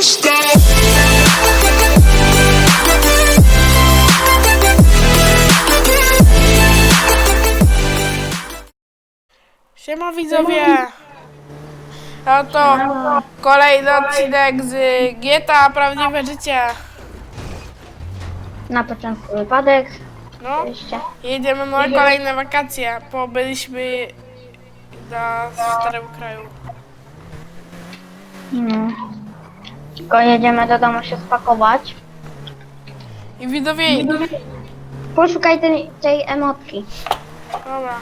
Siema widzowie! A to kolejny odcinek z GTA Prawdziwe Życie. Na początku wypadek. No, jedziemy na kolejne wakacje, bo byliśmy na starym kraju. Hmm. Tylko jedziemy do domu się spakować. I widzowie, Poszukaj tej, tej emotki. dobra.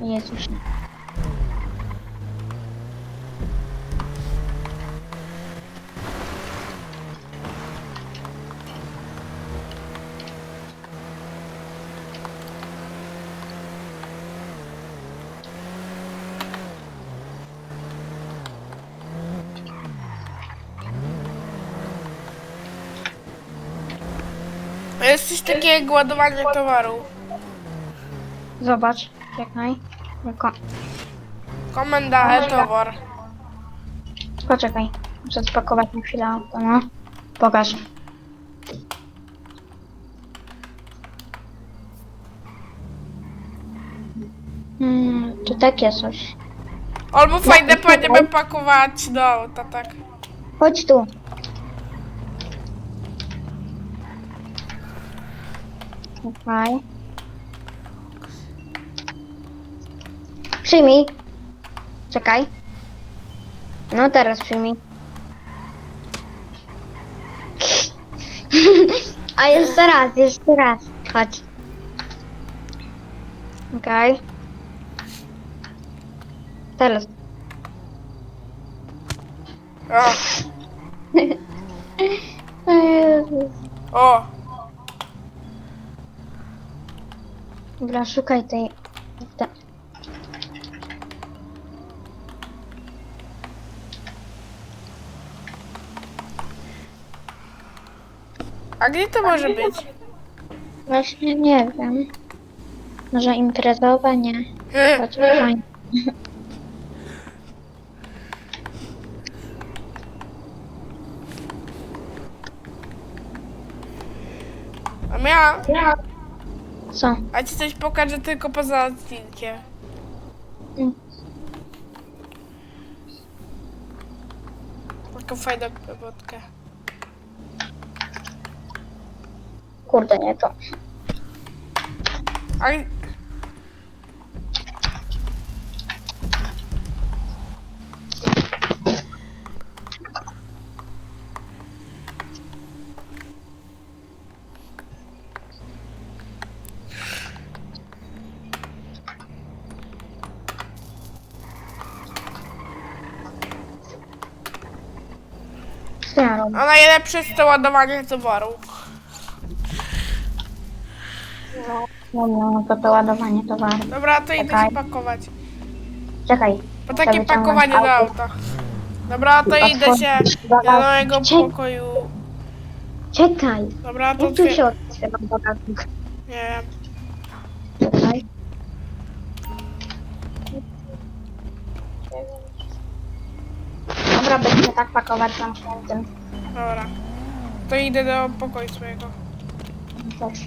Jezus. A Jest coś takiego jak ładowanie towaru. Zobacz. Czekaj. Tylko. Komenda e-towar. Poczekaj. Muszę spakować na chwilę auto, no. Pokaż. Hmm, tu takie coś. Albo fajne będziemy pakować do auta, tak. Chodź tu. Czekaj. Przyjmij. Czekaj. No teraz przyjmij. A jeszcze raz, jeszcze raz. Chodź. Okej. Teraz. O, O Jezus. o. Dobra, szukaj tej... Te... A gdzie to może być? Właśnie nie wiem. Może imprezowe? Nie. Chodź, fajnie. A miała... Co? A ci coś pokażę tylko poza odcinkiem. Mm. Taką fajną wodkę. Kurde, nie to. A... A najlepsze jest to ładowanie towaru. No, no, to to ładowanie towaru. Dobra, to idę Czekaj. się pakować. Czekaj. Po Chcę takie wyciągnąć pakowanie do auto. auta. Dobra, to idę się do mojego pokoju. Czekaj. Dobra, to Jak tu otwier- się otwiera bagażnik? Nie wiem. Czekaj. Dobra, będziemy tak pakować zamkniętym. Dobra. To idę do pokoju swojego. Też.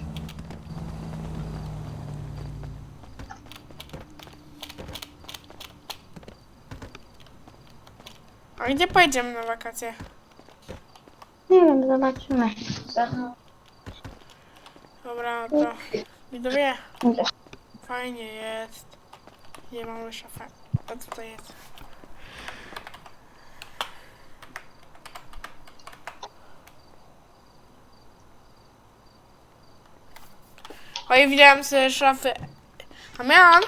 A gdzie pojedziemy na wakacje? Nie wiem, zobaczymy. Dobra, to widzowie, fajnie jest. Nie mamy szafę. A co to jest? Oj, widziałem sobie szafy. A miałam.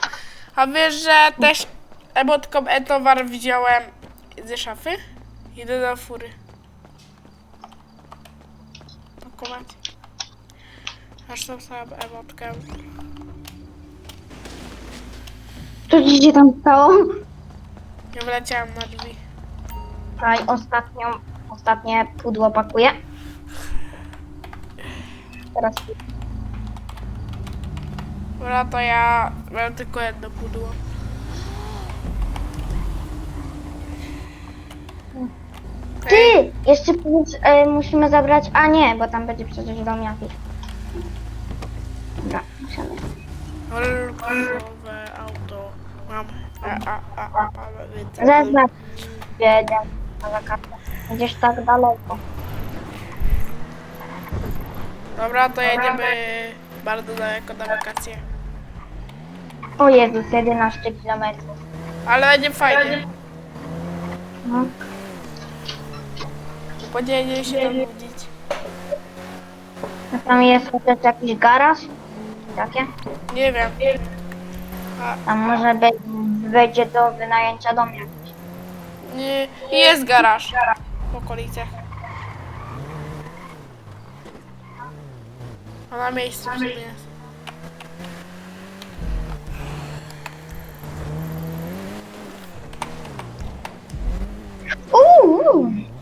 A wiesz, że też emotką e-towar widziałem ze szafy? Idę do fury. Pakować. Aż tą samą emotkę. Co ci się tam stało? Nie wleciałem na drzwi. Tutaj ostatnią, ostatnie pudło pakuję. Teraz Dobra, to ja mam tylko jedno pudło. Ty! Jeszcze powiedz, e, musimy zabrać... A nie, bo tam będzie przecież dom jakiś. Dobra, musimy. Kolorowe auto. Mam. A, a, a, a, a. Zaznacz, jedziemy na wakacje. Gdzieś tak daleko. Dobra, to jedziemy bardzo daleko na wakacje. O Jezus, 11 km. Ale będzie fajnie. No. Podzielnie się tam. A tam jest chociaż jakiś garaż? Takie? Nie wiem. Tam może być, będzie do wynajęcia dom jakiś. Nie, jest garaż w okolicach. A na miejscu w sumie jest.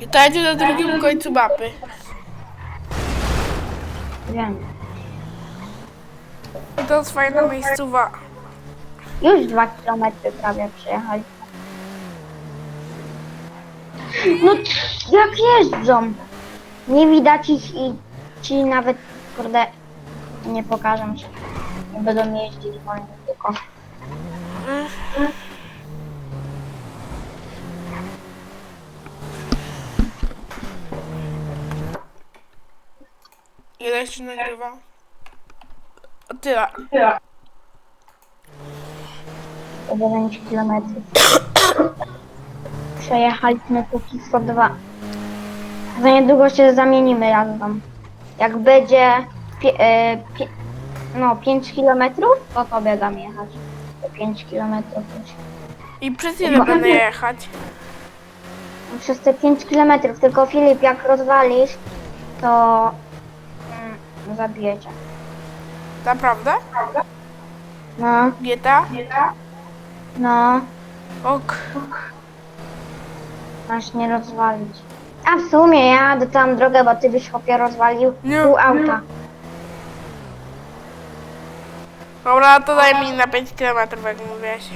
I to jedzie na drugim końcu mapy. wiem. I to jest fajna miejscowa. Już 2 km prawie przejechali. No jak jeżdżą? Nie widać ich i ci nawet kurde nie pokażę się. Nie będą jeździć wolno tylko. Ile się nagrywa? O tyle. O 9 km. Przejechaliśmy póki co dwa. Za niedługo się zamienimy jazdą. Jak będzie pie, e, pie, no 5 km, to tobie dam jechać. To 5 km. I przez ile będę jechać? Przez te 5 km, tylko Filip jak rozwalisz, to mm, zabijecie. Naprawdę? No, GTA? no, Ok. masz nie rozwalić. A w sumie ja tam drogę, bo ty byś chłopie rozwalił Nie. pół auta. Dobra, to daj mi na 5 km, jak mówiłeś.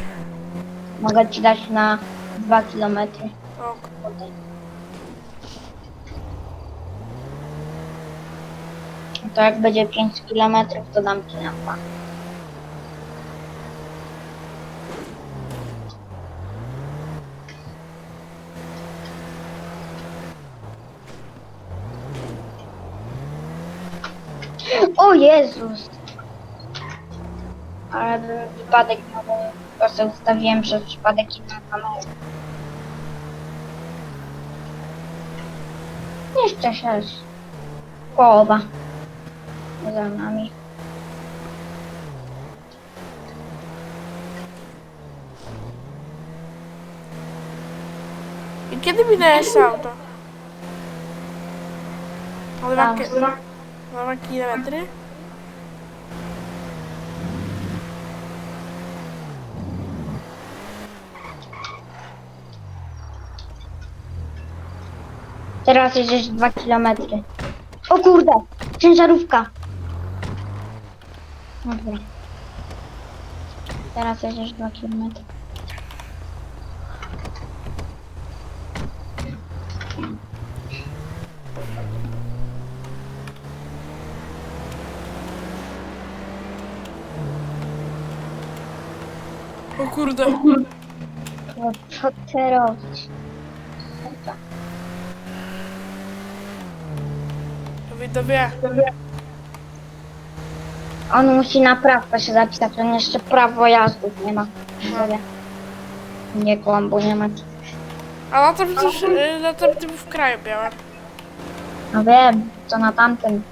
Mogę ci dać na 2 km. Ok. To jak będzie 5 km, to dam ci na 2. O Jezus! Ale wypadek bo po prostu ustawiłem przez przypadek i na kamerę. Jeszcze sześć. Połowa. Za nami. I kiedy mi dajesz auto? O dwa, Tam. ki- na dwa kilometry? Teraz jedziesz 2 km. O kurde! Ciężarówka! Dobra. Teraz jedziesz 2 km. O kurde. No, Co ty robisz? Dobra. Widzowie, On musi na prawko się zapisać, on jeszcze prawo jazdów nie ma. Nie kłam, bo nie ma. a na to przecież, y, na to tym w kraju miałem. No wiem, co na tamtym.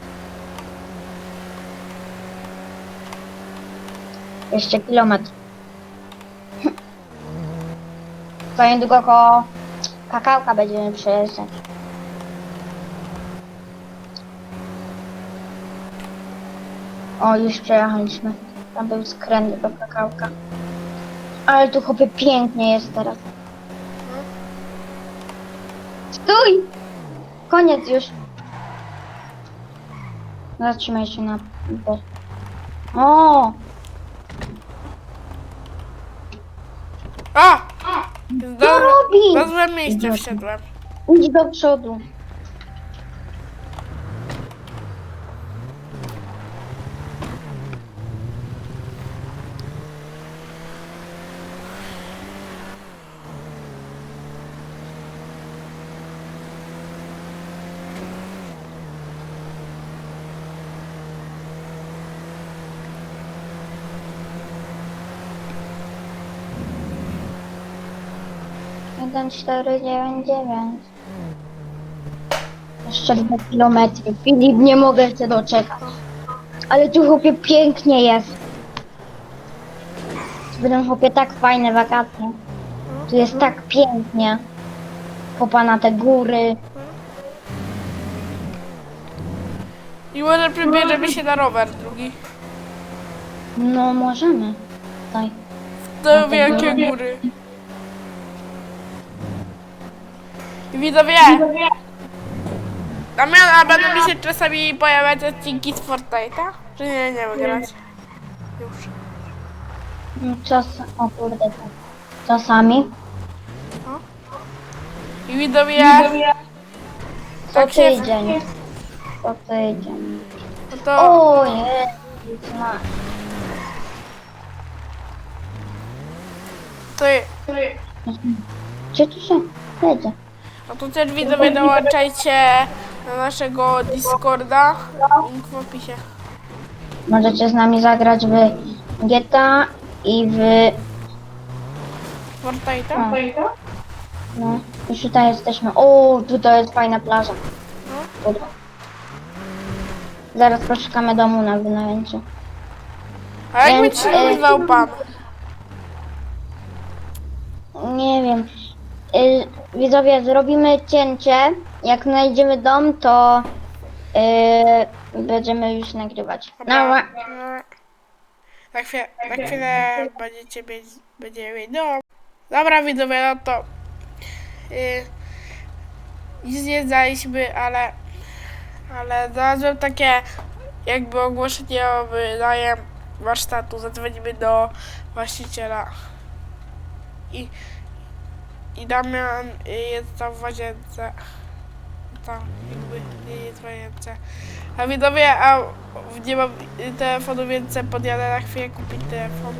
Jeszcze kilometr. To niedługo koło kakałka będziemy przejeżdżać. O, już przejechaliśmy. Tam był skręt do kakałka. Ale tu chłopie pięknie jest teraz. Stój! Koniec już. No, zatrzymaj się na... O! Co Dobra, robisz? Dobra miejsce wsiadłem. Idź do przodu. Jeden, cztery, dziewięć, dziewięć. Jeszcze dwa kilometry. Filip, nie mogę się doczekać. Ale tu chłopie pięknie jest. Tu będą chłopie tak fajne wakacje. Tu jest tak pięknie. Kopa na te góry. I może przybierzemy się na rower drugi. No możemy. Tutaj. To wielkie góry. I widzowie! Damian, a będą mi się czasami pojawiać odcinki z Fortnite'a? Czy nie, nie wygrać? Już. No, Czas... O kurde. tak. Czasami. I widzowie... Co Tak się... tydzień. Co tydzień. No to... O Jezus, ma. to Gdzie tu się jedzie? No to też widzowie dołączajcie na naszego Discorda. Link w opisie. Możecie z nami zagrać w GTA i w... Fortnite'a? No, już tutaj jesteśmy. O, tutaj jest fajna plaża. Dobra. Zaraz poszukamy domu na wynajęciu. A jakby Więc, ci e, nazywał pan? Nie wiem. Y, widzowie, zrobimy cięcie. Jak znajdziemy dom, to y, będziemy już nagrywać. Dobra. Nara. No. Na chwilę, na chwilę będziecie mieć, będziemy mieć dom. Dobra widzowie, no to yy, nic nie znaliśmy, ale ale znalazłem takie jakby ogłoszenie o wynajem warsztatu. Zadzwonimy do właściciela. I, i Damian jest tam w łazience. Tam jakby nie jest w łazience. A widzowie, a nie mam telefonu, więc podjadę na chwilę kupić telefon.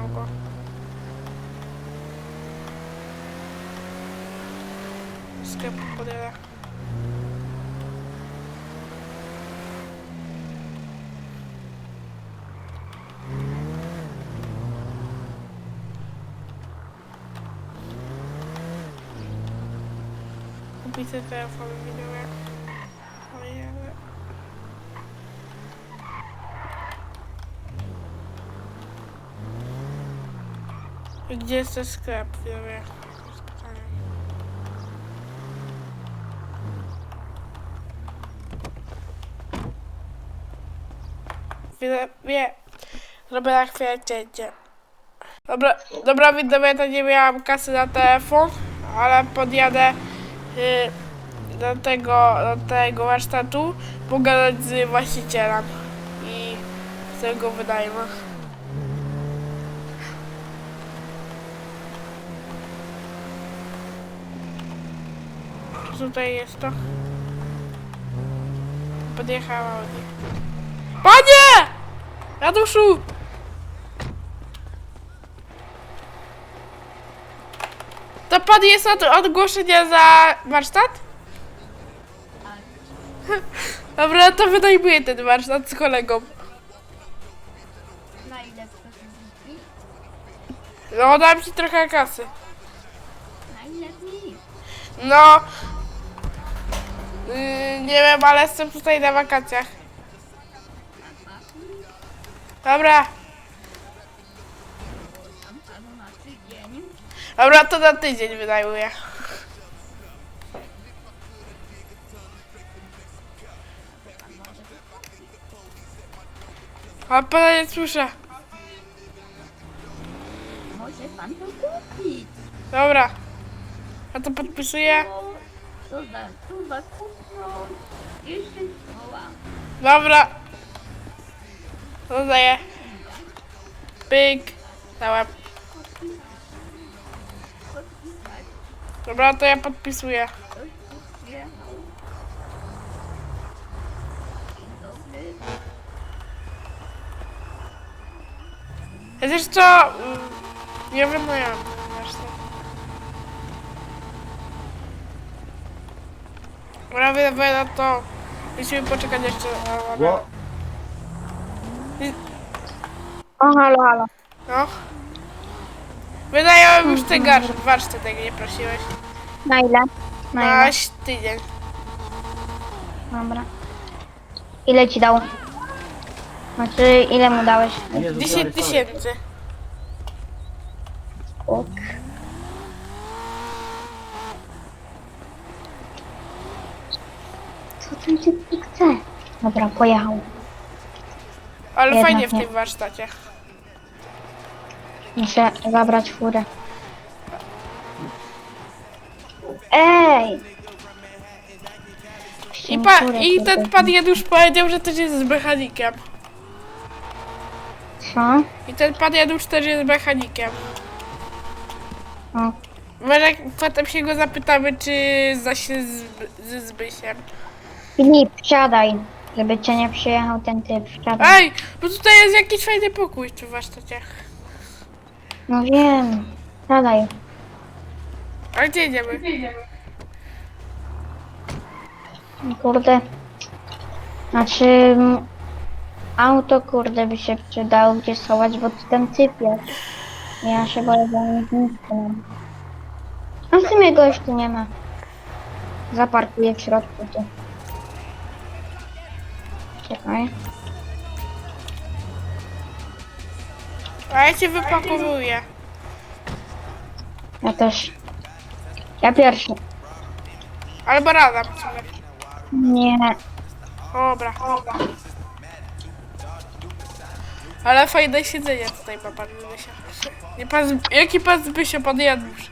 Mam go. Do sklepu podjadę. Ten telefon. Pojadę. I Gdzie jest ten sklep? Jest pytanie. Widzowie, zrobię na chwilę cięcie. Dobra, dobra nie miałam kasy na telefon, ale podjadę do, tego, do tego warsztatu, pogadać z właścicielem i z tego wynajmę. Czy tutaj jest to? Podjechała Audi. Panie! Raduszu! To pan jest od ogłoszenia za warsztat? Dobra, to wynajmuję ten warsztat z kolegą. Na ile dni? No, dam ci trochę kasy. Na ile dni? No. Yy, nie wiem, ale jestem tutaj na wakacjach. Dobra. Dobra, to na tydzień wynajmuję. A pana nie słyszę. Może pan to kupić. Dobra. Ja to podpisuję. To za, to za kupno. Jeszcze szkoła. Dobra. Dodaję. Pyk. Dałem. Dobra, to ja podpisuję. Ja też co? Nie wiem, no ja. Zresztą. Dobra, wydaje na to. Musimy poczekać jeszcze. Ło, O, halo, halo. No. Wynająłem już ten warsztat, warsztat, jak nie prosiłeś. Na ile? Na ile? Maś tydzień. Dobra. Ile ci dał? Znaczy, ile mu dałeś? Jezu, 10 sorry, sorry. tysięcy. Ok. Co ten typ chce? Dobra, pojechał. Ale Jednak fajnie w nie. tym warsztacie. Muszę zabrać furę. Ej! I, pa, Furę I ten pan Janusz powiedział, że też jest mechanikiem. Co? I ten pan Janusz też jest mechanikiem. O, Może potem się go zapytamy, czy zna się z, z Zbysiem. Filip, wsiadaj, żeby cię nie przyjechał ten typ. Wsiadaj. Ej, bo tutaj jest jakiś fajny pokój w warsztacie. No wiem. Wsiadaj. Ale gdzie idziemy? Kurde. Znaczy... m, Auto, kurde, by się przydało gdzie schować, bo ten typ jest. Ja się boję, że nic nie mam. A w sumie go tu nie ma. Zaparkuję w środku tu. Czekaj. A ja cię wypakowuję. Ja też. Ja pierwszy. Albo rada w sumie. Nie. Dobra. Ale fajne siedzenie tutaj ma pan. Nie pan, jaki pan Zbysio, pan Janusz?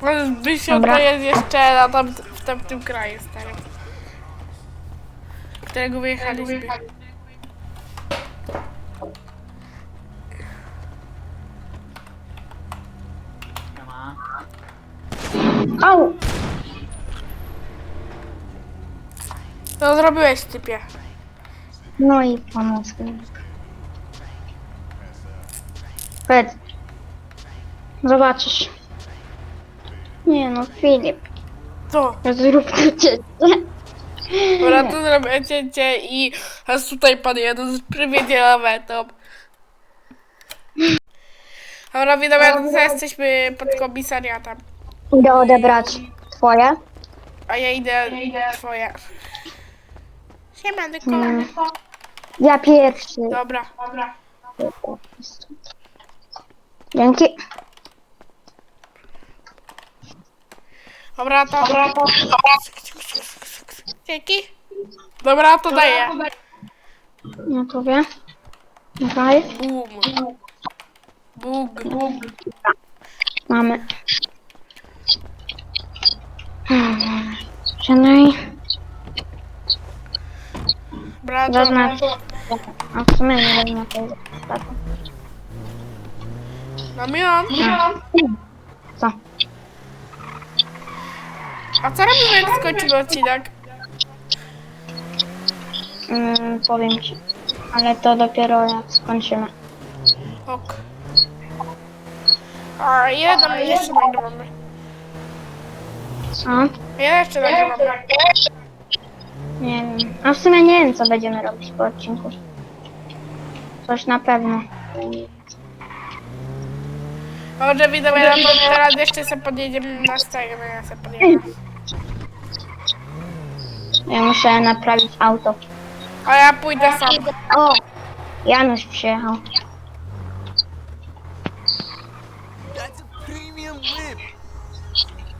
Pan Zbysio to Dobra. jest jeszcze na tam, w tamtym kraju starym. Którego wyjechaliśmy. Au! Co zrobiłeś typie? No i mi. Powiedz. Zobaczysz. Nie no, Filip. Co? Zrób to cię. Dobra, to zrobię cięcie i a tutaj pan Janusz przywiezie lawetą. Dobra, wiadomo, że jesteśmy pod komisariatem. Idę odebrać twoje. A ja idę twoje. Siemanko. Mm. Ja pierwszy. Dobra. Dzięki. Dobra, to... Dzięki. Dobra, to daję. No to wie. Okej. Bum. Bug. Mamy. Dobra, to... Zaznacz. A w sumie nie na tej zasadzie. Damian. Co? A co robimy, jak skończymy odcinek? Mm, powiem ci. Ale to dopiero jak skończymy. Ok. A ile tam jeszcze nagrywamy? Co? Ile jeszcze nagrywamy? Nie wiem. A w sumie nie wiem, co będziemy robić po odcinku. Coś na pewno. Może widzowie, no to teraz jeszcze sobie podjedziemy na scenę, no ja sobie podjedę. Ja muszę naprawić auto. A ja pójdę sam. O! Janusz przyjechał.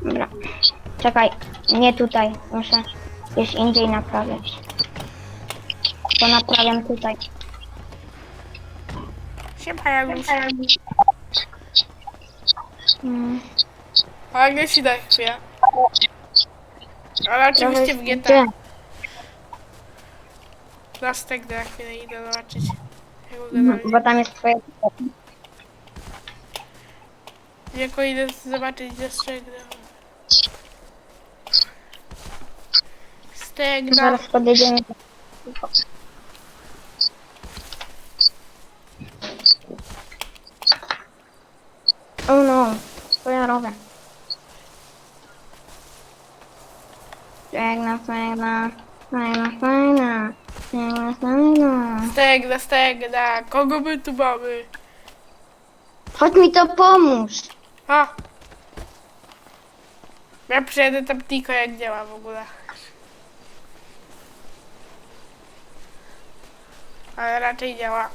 Dobra. Czekaj. Nie tutaj. Muszę gdzieś indziej naprawiać. To naprawiam tutaj. Siema, Janusz. Mm. Ale nie ci daj chwilę. Ale oczywiście w Trochę GT. gdzie? Plastek na chwilę idę zobaczyć. Jak No, wygląda. bo tam jest twoje. Jako idę zobaczyć, gdzie stegna. Stegna. Zaraz podjedziemy. O no, to ja robię. Stegna, stegna, stegna, stegna, stegna. Stegna, stegna. Kogo my tu mamy? Chodź mi to pomóż. A! Ja przyjadę tam tylko jak działa w ogóle. Ale raczej działa.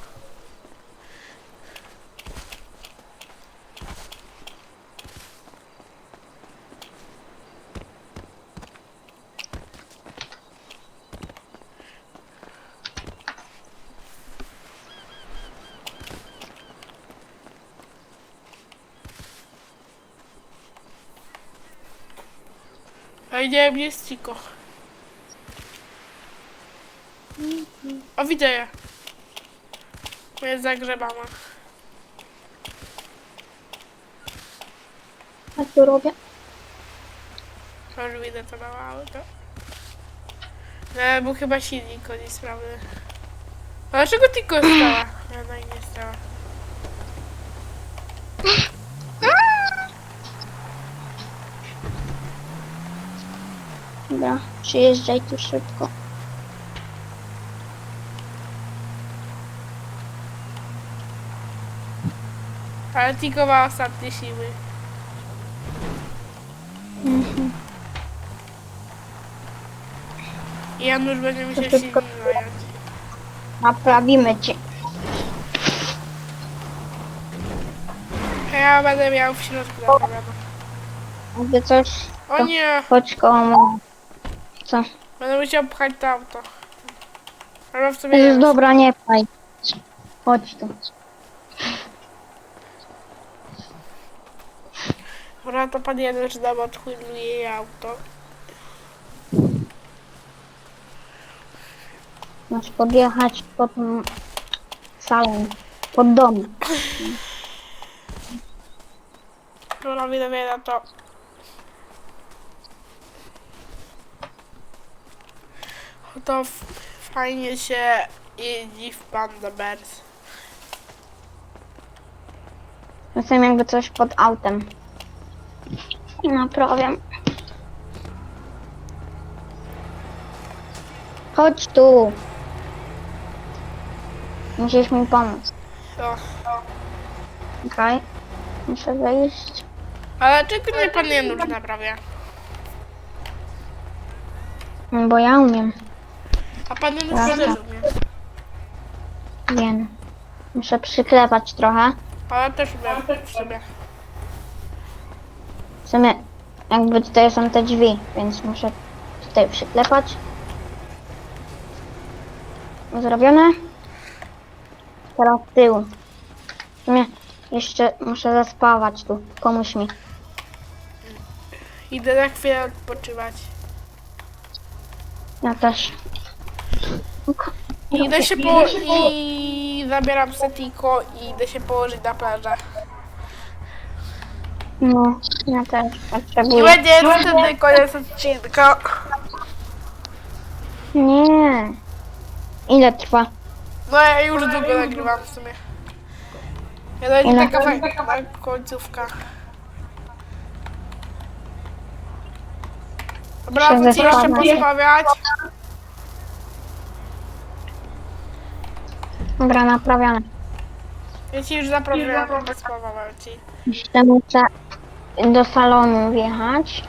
A nie, jest Ciko. O, widzę je. Jest zagrzebana. A tu robię? Już widzę to małe auto. No, był chyba silnik niesprawny. A dlaczego tylko stała? Ona i nie stała. Dobra, przyjeżdżaj tu szybko. Ale tylko ma ostatnie siły. I Janusz będzie musiał To silnik tylko- zająć. Naprawimy cię. A ja będę miał w środku naprawioną. Jakby coś, O nie! chodź koło mnie. Co? Będę musiał pchać to auto. Ale w sumie Już nie. dobra, nie pchaj. Chodź tu. Dobra, to pan Janusz nam odchyluje auto. Masz podjechać pod m- salon. Pod dom. Dobra, widzowie, na to. To fajnie się jeździ w Panda Bears. Jestem jakby coś pod autem. I naprawiam. Chodź tu. Musisz mi pomóc. O. Okej. Muszę wejść. Ale czego nie pan Janusz naprawia? Bo ja umiem. A pan Janusz Jasne. też umie. Wiem. Muszę przyklepać trochę. Ale też umiem w sumie. W sumie jakby tutaj są te drzwi, więc muszę tutaj przyklepać. Zrobione. Teraz tył. W sumie jeszcze muszę zaspawać tu. Komuś mi. Idę na chwilę odpoczywać. Ja też. Idę się po... i zabieram setiko i idę się położyć na plażę. No, ja też potrzebuję. będzie wtedy koniec odcinka. Nie. Ile trwa? No ja już długo nagrywam w sumie. Ja nawet Ile? taka fajna końcówka. Dobra, to ci jeszcze pozbawiać. Dobra, naprawione. Ja ci już zaprawiłam, pozbawiam ci. Jeszcze muszę do salonu wjechać.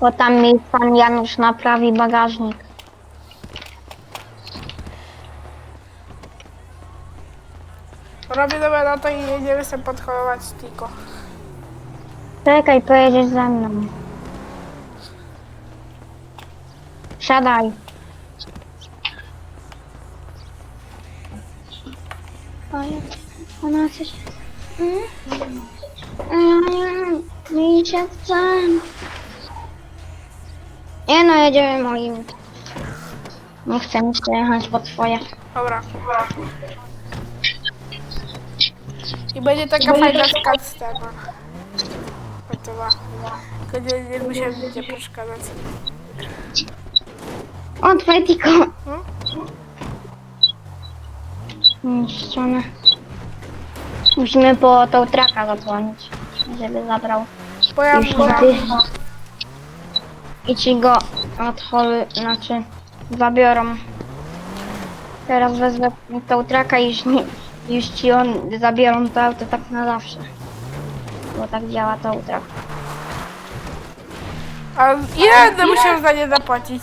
Bo tam mi pan Janusz naprawi bagażnik. Robię dobra na to i jedziemy sobie podchorować Tiko. Czekaj, pojedziesz ze mną. Siadaj. Ona coś... Mm? Mm, Mi się chce. Nie no, jedziemy moim. Nie chcę mi się jechać po twoje. Dobra. I będzie taka fajna scena. Gotowa. Tylko nie, nie musiałem nie przeszkadzać. O, twoje tiko. No. Niszczone. Musimy po tą traka zadzwonić, żeby zabrał. Bo ja Już ty. I ci go odhol, znaczy zabiorą. Teraz wezmę tą traka i już, nie, już ci on zabiorą to auto tak na zawsze. Bo tak działa to utrak. A będę musiał za nie zapłacić?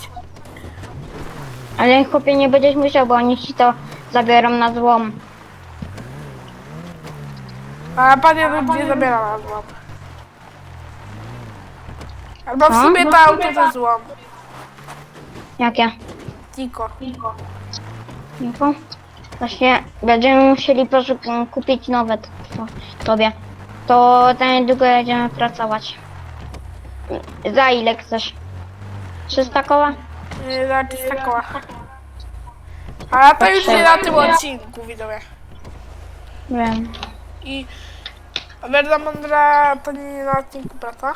Ale chłopie nie będziesz musiał, bo oni ci to zabiorą na złom. A panie nie zabiera na złom. Albo w sumie to auto to złom. Jakie? Tiko. Info? Właśnie będziemy musieli poszuk- kupić nowe to, to, tobie. To za niedługo będziemy pracować. Za ile chcesz? 300 koła? Yy, Za 300 koła. Ale to już nie na tym odcinku, widzowie. Wiem. I Werda Mądra to nie na odcinku praca.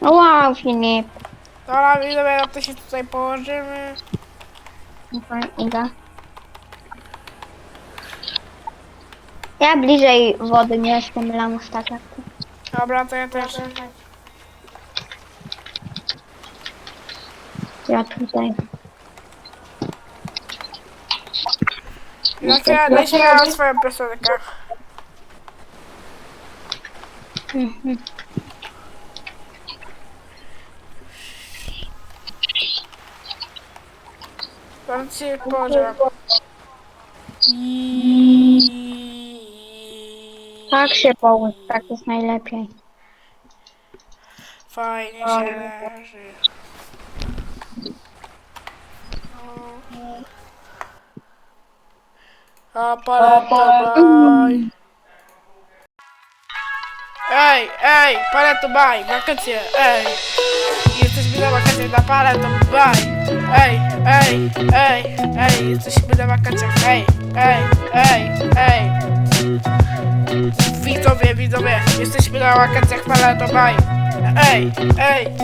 No wow, Filip. Dobra, widzowie, no to się tutaj położymy. Okej, Idę. Ja bliżej wody mieszkam, lamus tak jak ty. Dobra, to ja też. Ja tutaj. Ja się naśmiałam swoją piosenkę. Zaraz się położyłam. Tak się połóż, tak jest najlepiej. Fajnie się leży. A paleto baj. Ej, ej, paleto baj, wakacje, ej. Jesteśmy na wakacjach na paleto baj. Ej, ej, ej, ej, jesteśmy na wakacjach, ej, ej, ej, ej. Widzowie, widzowie, jesteśmy na wakacjach paleto baj. Ej, ej.